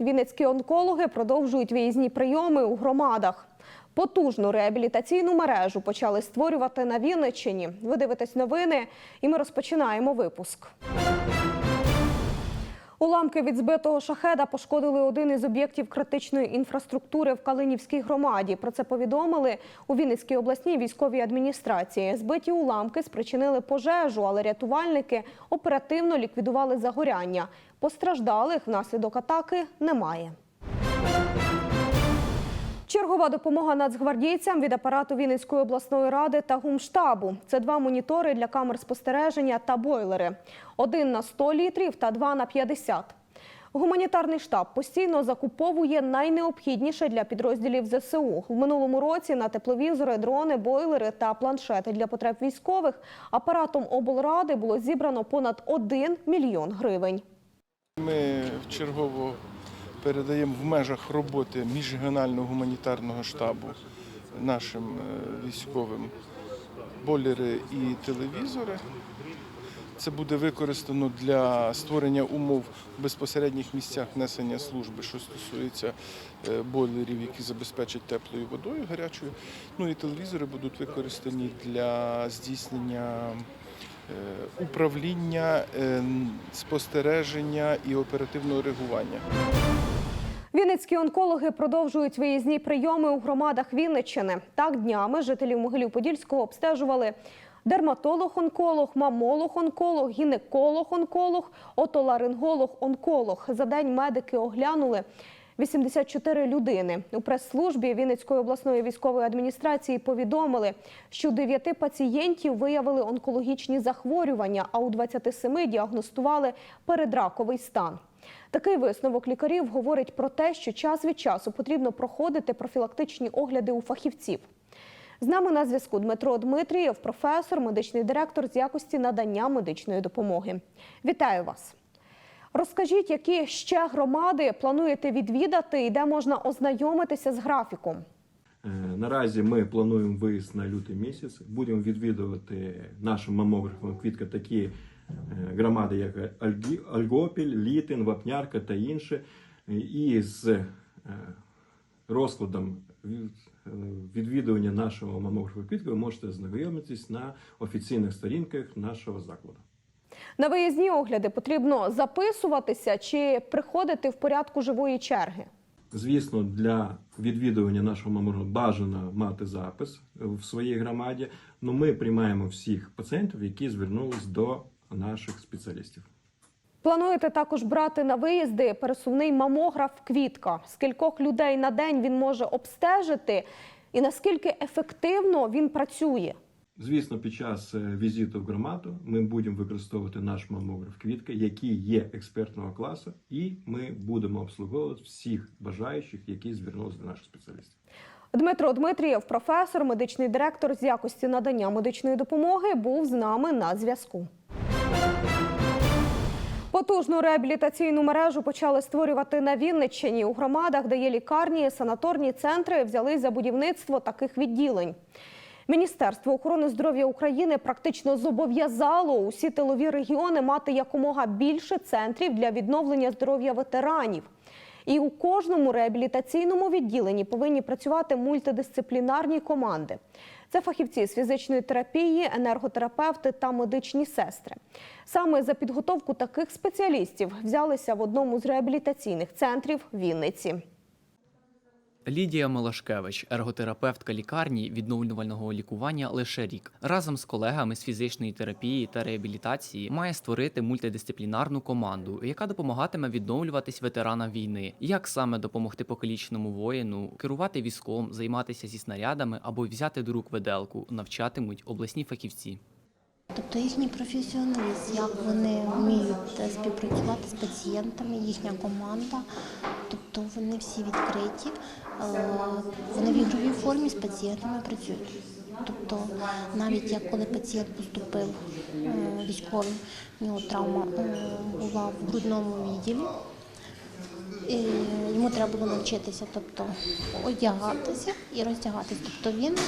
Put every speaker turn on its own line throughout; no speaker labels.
Вінницькі онкологи продовжують виїзні прийоми у громадах. Потужну реабілітаційну мережу почали створювати на Вінниччині. Ви дивитесь новини, і ми розпочинаємо випуск. Уламки від збитого шахеда пошкодили один із об'єктів критичної інфраструктури в Калинівській громаді. Про це повідомили у Вінницькій обласній військовій адміністрації. Збиті уламки спричинили пожежу, але рятувальники оперативно ліквідували загоряння. Постраждалих внаслідок атаки немає. Чергова допомога нацгвардійцям від апарату Вінницької обласної ради та гумштабу. Це два монітори для камер спостереження та бойлери. Один на 100 літрів та два на 50. Гуманітарний штаб постійно закуповує найнеобхідніше для підрозділів ЗСУ. В минулому році на тепловізори, дрони, бойлери та планшети для потреб військових апаратом облради було зібрано понад 1 мільйон гривень.
Ми чергово передаємо в межах роботи міжрегіонального гуманітарного штабу нашим е, військовим бойлери і телевізори. Це буде використано для створення умов в безпосередніх місцях несення служби, що стосується е, бойлерів, які забезпечать теплою водою гарячою. Ну і телевізори будуть використані для здійснення управління, е, спостереження і оперативного реагування.
Вінницькі онкологи продовжують виїзні прийоми у громадах Вінниччини. Так днями жителів Могилів-Подільського обстежували дерматолог-онколог, мамолог-онколог, гінеколог-онколог, отоларинголог-онколог. За день медики оглянули 84 людини. У прес-службі Вінницької обласної військової адміністрації повідомили, що 9 пацієнтів виявили онкологічні захворювання, а у 27 діагностували передраковий стан. Такий висновок лікарів говорить про те, що час від часу потрібно проходити профілактичні огляди у фахівців. З нами на зв'язку Дмитро Дмитрієв, професор, медичний директор з якості надання медичної допомоги. Вітаю вас! Розкажіть, які ще громади плануєте відвідати і де можна ознайомитися з графіком?
Е, Наразі ми плануємо виїзд на лютий місяць. Будемо відвідувати нашим мамографом квітка такі е, громади, як Альгопіль, Літин, Вапнярка та інші. І з е, розкладом відвідування нашого мамографа квітка ви можете знайомитись на офіційних сторінках нашого закладу.
На виїзні огляди потрібно записуватися чи приходити в порядку живої черги?
Звісно, для відвідування нашого мамографу бажано мати запис в своїй громаді. Ну ми приймаємо всіх пацієнтів, які звернулись до наших спеціалістів.
Плануєте також брати на виїзди пересувний мамограф Квітка. Скількох людей на день він може обстежити, і наскільки ефективно він працює?
Звісно, під час е, візиту в громаду ми будемо використовувати наш мамограф квітка, який є експертного класу, і ми будемо обслуговувати всіх бажаючих, які звернулися до наших спеціалістів.
Дмитро Дмитрієв, професор, медичний директор з якості надання медичної допомоги, був з нами на зв'язку. Потужну реабілітаційну мережу почали створювати на Вінниччині. У громадах, де є лікарні, санаторні центри, взялись за будівництво таких відділень. Міністерство охорони здоров'я України практично зобов'язало усі тилові регіони мати якомога більше центрів для відновлення здоров'я ветеранів. І у кожному реабілітаційному відділенні повинні працювати мультидисциплінарні команди. Це фахівці з фізичної терапії, енерготерапевти та медичні сестри. Саме за підготовку таких спеціалістів взялися в одному з реабілітаційних центрів Вінниці.
Лідія Мелашкевич, ерготерапевтка лікарні відновлювального лікування лише рік. Разом з колегами з фізичної терапії та реабілітації має створити мультидисциплінарну команду, яка допомагатиме відновлюватись ветеранам війни. Як саме допомогти покаліченому воїну, керувати військом, займатися зі снарядами або взяти до рук виделку, навчатимуть обласні фахівці.
Тобто їхній професіоналізм, як вони вміють е, співпрацювати з пацієнтами, їхня команда, тобто вони всі відкриті, е, вони в ігровій формі з пацієнтами працюють. Тобто навіть як коли пацієнт поступив е, військовий, у нього травма була в грудному відділі, йому треба було навчитися, тобто одягатися і роздягатися. Тобто він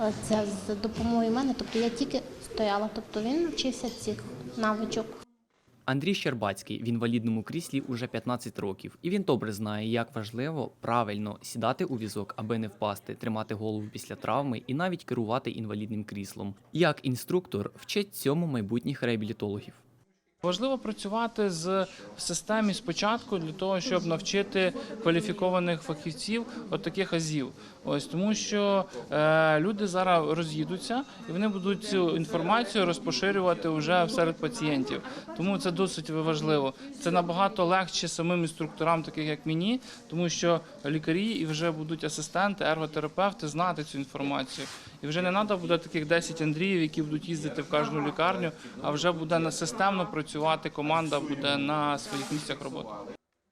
е, це з допомогою мене, тобто я тільки стояла, тобто він навчився цих навичок.
Андрій Щербацький в інвалідному кріслі уже 15 років, і він добре знає, як важливо правильно сідати у візок, аби не впасти, тримати голову після травми і навіть керувати інвалідним кріслом. Як інструктор вчить цьому майбутніх реабілітологів.
Важливо працювати з в системі спочатку для того, щоб навчити кваліфікованих фахівців от таких азів. Ось тому, що е, люди зараз роз'їдуться і вони будуть цю інформацію розпоширювати вже серед пацієнтів. Тому це досить важливо. Це набагато легше самим інструкторам, таких як мені, тому що лікарі і вже будуть асистенти, ерготерапевти знати цю інформацію. І вже не треба буде таких 10 Андріїв, які будуть їздити в кожну лікарню, а вже буде на системно працювати команда буде на своїх місцях роботи.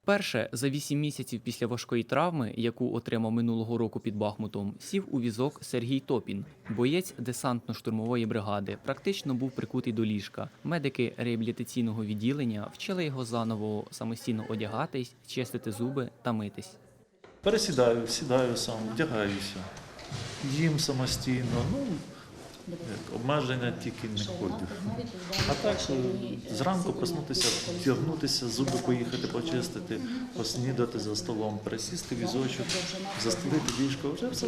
Перше за вісім місяців після важкої травми, яку отримав минулого року під Бахмутом, сів у візок Сергій Топін, боєць десантно-штурмової бригади. Практично був прикутий до ліжка. Медики реабілітаційного відділення вчили його заново самостійно одягатись, чистити зуби та митись.
Пересідаю, сідаю сам, вдягаюся, їм самостійно. Ну, обмеження тільки не ходю. А так, зранку проснутися, вдягнутися, зуби поїхати почистити, поснідати за столом, присісти візочок, застелити ліжко, вже все.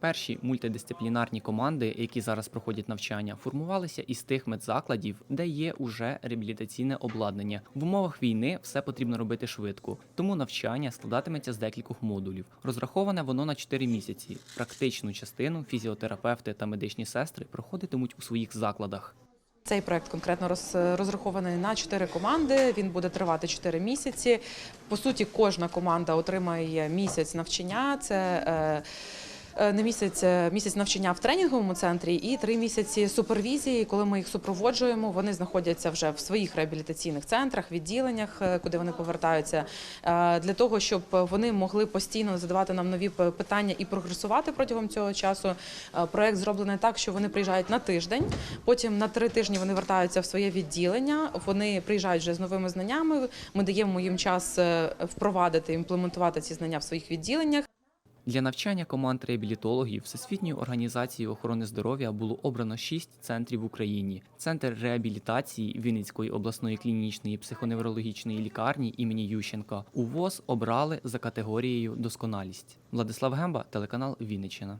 Перші мультидисциплінарні команди, які зараз проходять навчання, формувалися із тих медзакладів, де є уже реабілітаційне обладнання. В умовах війни все потрібно робити швидко, тому навчання складатиметься з декількох модулів. Розраховане воно на 4 місяці. Практичну частину фізіотерапевти та медичні сестри проходитимуть у своїх закладах.
Цей проект конкретно роз- розрахований на чотири команди. Він буде тривати чотири місяці. По суті, кожна команда отримає місяць навчання. Це е, е, місяць, е, місяць навчання в тренінговому центрі і три місяці супервізії. Коли ми їх супроводжуємо, вони знаходяться вже в своїх реабілітаційних центрах, відділеннях, е, куди вони повертаються, для того, щоб вони могли постійно задавати нам нові питання і прогресувати протягом цього часу. Проект зроблений так, що вони приїжджають на тиждень. Потім на три тижні вони вертаються в своє відділення. Вони приїжджають вже з новими знаннями. Ми даємо їм час впровадити, імплементувати ці знання в своїх відділеннях.
Для навчання команд реабілітологів Всесвітньої організації охорони здоров'я було обрано шість центрів в Україні: центр реабілітації Вінницької обласної клінічної психоневрологічної лікарні імені Ющенка. УВОЗ обрали за категорією досконалість. Владислав Гемба, телеканал Вінниччина.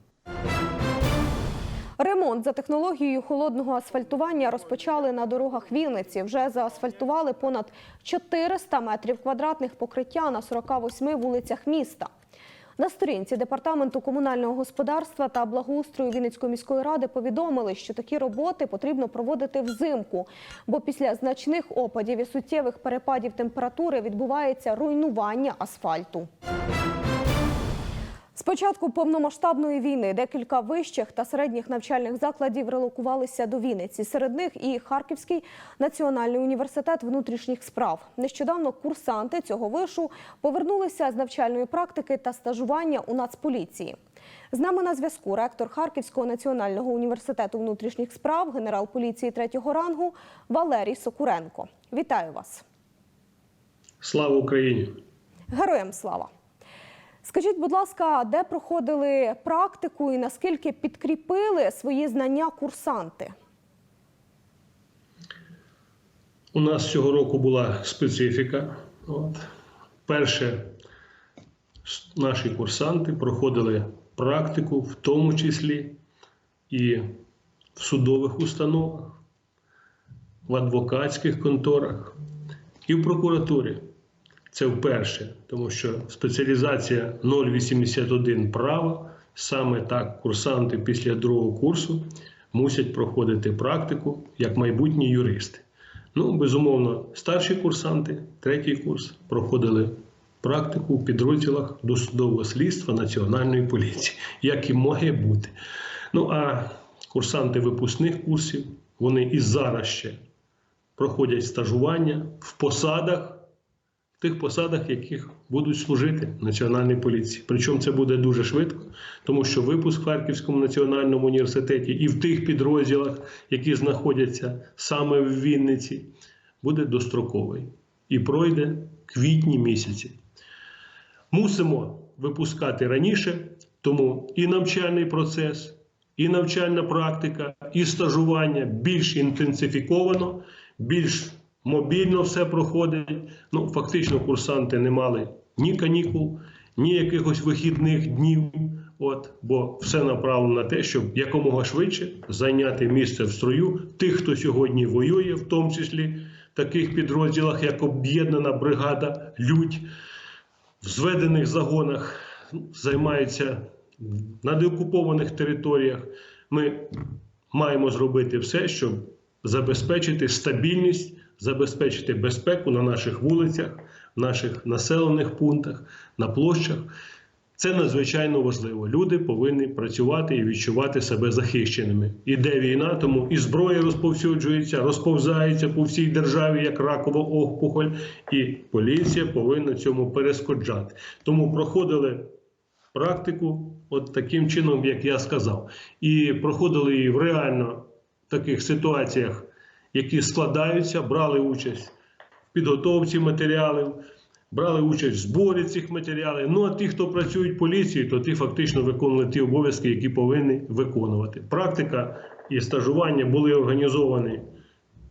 Ремонт за технологією холодного асфальтування розпочали на дорогах Вінниці. Вже заасфальтували понад 400 метрів квадратних покриття на 48 вулицях міста. На сторінці департаменту комунального господарства та благоустрою Вінницької міської ради повідомили, що такі роботи потрібно проводити взимку, бо після значних опадів і суттєвих перепадів температури відбувається руйнування асфальту. З початку повномасштабної війни декілька вищих та середніх навчальних закладів релокувалися до Вінниці. Серед них і Харківський національний університет внутрішніх справ. Нещодавно курсанти цього вишу повернулися з навчальної практики та стажування у Нацполіції. З нами на зв'язку ректор Харківського національного університету внутрішніх справ, генерал поліції третього рангу Валерій Сокуренко. Вітаю вас!
Слава Україні!
Героям слава! Скажіть, будь ласка, де проходили практику і наскільки підкріпили свої знання курсанти?
У нас цього року була специфіка. От. Перше, наші курсанти проходили практику, в тому числі і в судових установах, в адвокатських конторах і в прокуратурі. Це вперше, тому що спеціалізація 081 права, саме так курсанти після другого курсу мусять проходити практику як майбутні юристи. Ну, безумовно, старші курсанти, третій курс, проходили практику у підрозділах досудового слідства Національної поліції, як і має бути. Ну а курсанти випускних курсів, вони і зараз ще проходять стажування в посадах, тих посадах, яких будуть служити Національній поліції. Причому це буде дуже швидко, тому що випуск в Харківському національному університеті і в тих підрозділах, які знаходяться саме в Вінниці, буде достроковий і пройде квітні місяці. Мусимо випускати раніше, тому і навчальний процес, і навчальна практика, і стажування більш інтенсифіковано, більш мобільно все проходить. Ну, фактично, курсанти не мали ні канікул, ні якихось вихідних днів. От, бо все направлено на те, щоб якомога швидше зайняти місце в строю тих, хто сьогодні воює, в тому числі в таких підрозділах, як об'єднана бригада Людь в зведених загонах ну, займаються на деокупованих територіях. Ми маємо зробити все, щоб забезпечити стабільність, забезпечити безпеку на наших вулицях, наших населених пунктах, на площах. Це надзвичайно важливо. Люди повинні працювати і відчувати себе захищеними. Іде війна, тому і зброя розповсюджується, розповзається по всій державі як ракова опухоль, і поліція повинна цьому перешкоджати. Тому проходили практику, от таким чином, як я сказав, і проходили її в реально таких ситуаціях, які складаються, брали участь в підготовці матеріалів брали участь в зборі цих матеріалів. Ну а ті, хто працюють в поліції, то ті фактично виконували ті обов'язки, які повинні виконувати. Практика і стажування були організовані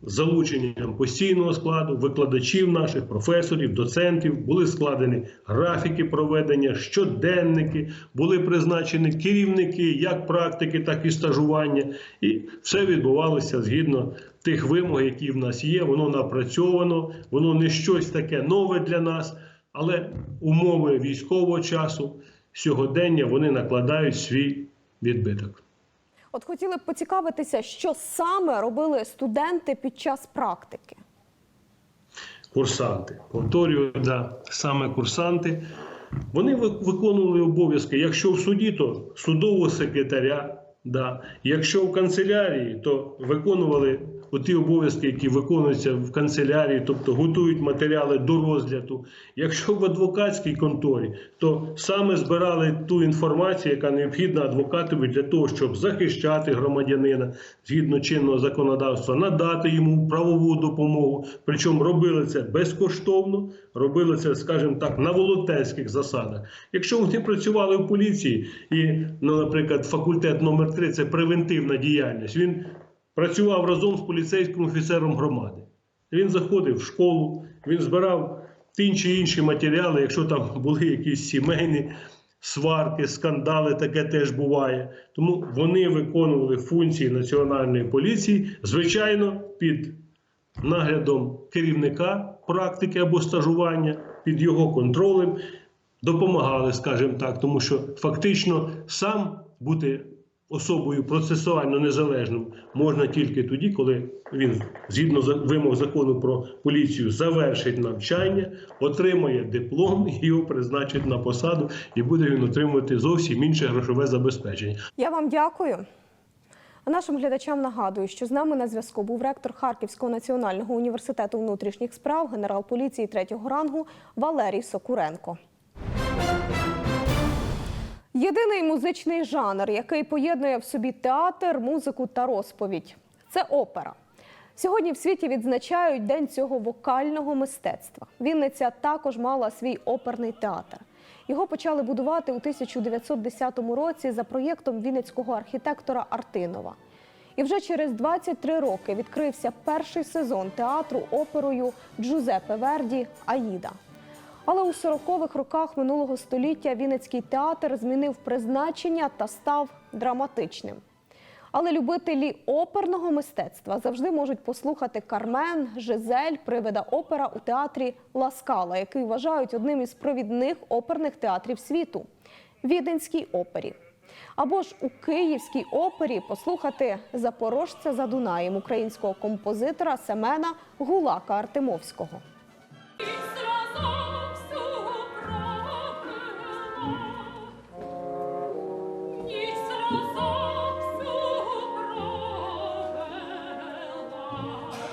залученням постійного складу, викладачів наших, професорів, доцентів, були складені графіки проведення, щоденники, були призначені керівники як практики, так і стажування. І все відбувалося згідно тих вимог, які в нас є. Воно напрацьовано, воно не щось таке нове для нас, але умови військового часу, сьогодення вони накладають свій відбиток.
От хотіли б поцікавитися, що саме робили студенти під час практики.
курсанти. Повторюю, да, саме курсанти. Вони виконували обов'язки. Якщо в суді, то судового секретаря. Да. Якщо в канцелярії, то виконували ті обов'язки, які виконуються в канцелярії, тобто готують матеріали до розгляду. Якщо в адвокатській конторі, то саме збирали ту інформацію, яка необхідна адвокатові для того, щоб захищати громадянина згідно чинного законодавства, надати йому правову допомогу. Причому робили це безкоштовно, робили це, скажімо так, на волонтерських засадах. Якщо вони працювали в поліції, і, ну, наприклад, факультет номер 3 це превентивна діяльність. Він працював разом з поліцейським офіцером громади. Він заходив в школу, він збирав ті чи інші матеріали, якщо там були якісь сімейні сварки, скандали, таке теж буває. Тому вони виконували функції національної поліції, звичайно, під наглядом керівника практики або стажування, під його контролем, допомагали, скажімо так, тому що фактично сам бути особою процесуально незалежним можна тільки тоді, коли він згідно вимог закону про поліцію завершить навчання, отримає диплом, його призначать на посаду, і буде він отримувати зовсім інше грошове забезпечення.
Я вам дякую. А нашим глядачам нагадую, що з нами на зв'язку був ректор Харківського національного університету внутрішніх справ, генерал поліції третього рангу Валерій Сокуренко. Єдиний музичний жанр, який поєднує в собі театр, музику та розповідь це опера. Сьогодні в світі відзначають День цього вокального мистецтва. Вінниця також мала свій оперний театр. Його почали будувати у 1910 році за проєктом вінницького архітектора Артинова. І вже через 23 роки відкрився перший сезон театру оперою Джузеппе Верді Аїда. Але у 40-х роках минулого століття Вінницький театр змінив призначення та став драматичним. Але любителі оперного мистецтва завжди можуть послухати Кармен, Жизель, привида опера у театрі Ласкала, який вважають одним із провідних оперних театрів світу Віденській опері. Або ж у Київській опері послухати Запорожця за Дунаєм українського композитора Семена Гулака Артемовського.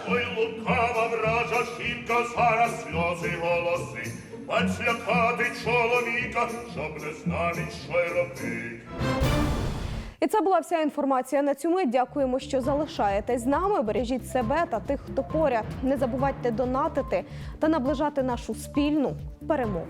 Ой, лукава вража жінка, зараз сльози голоси, Мать злякати чоловіка, щоб не він, що й робить.
І це була вся інформація на мить. Дякуємо, що залишаєтесь з нами. Бережіть себе та тих, хто поряд. Не забувайте донатити та наближати нашу спільну перемогу.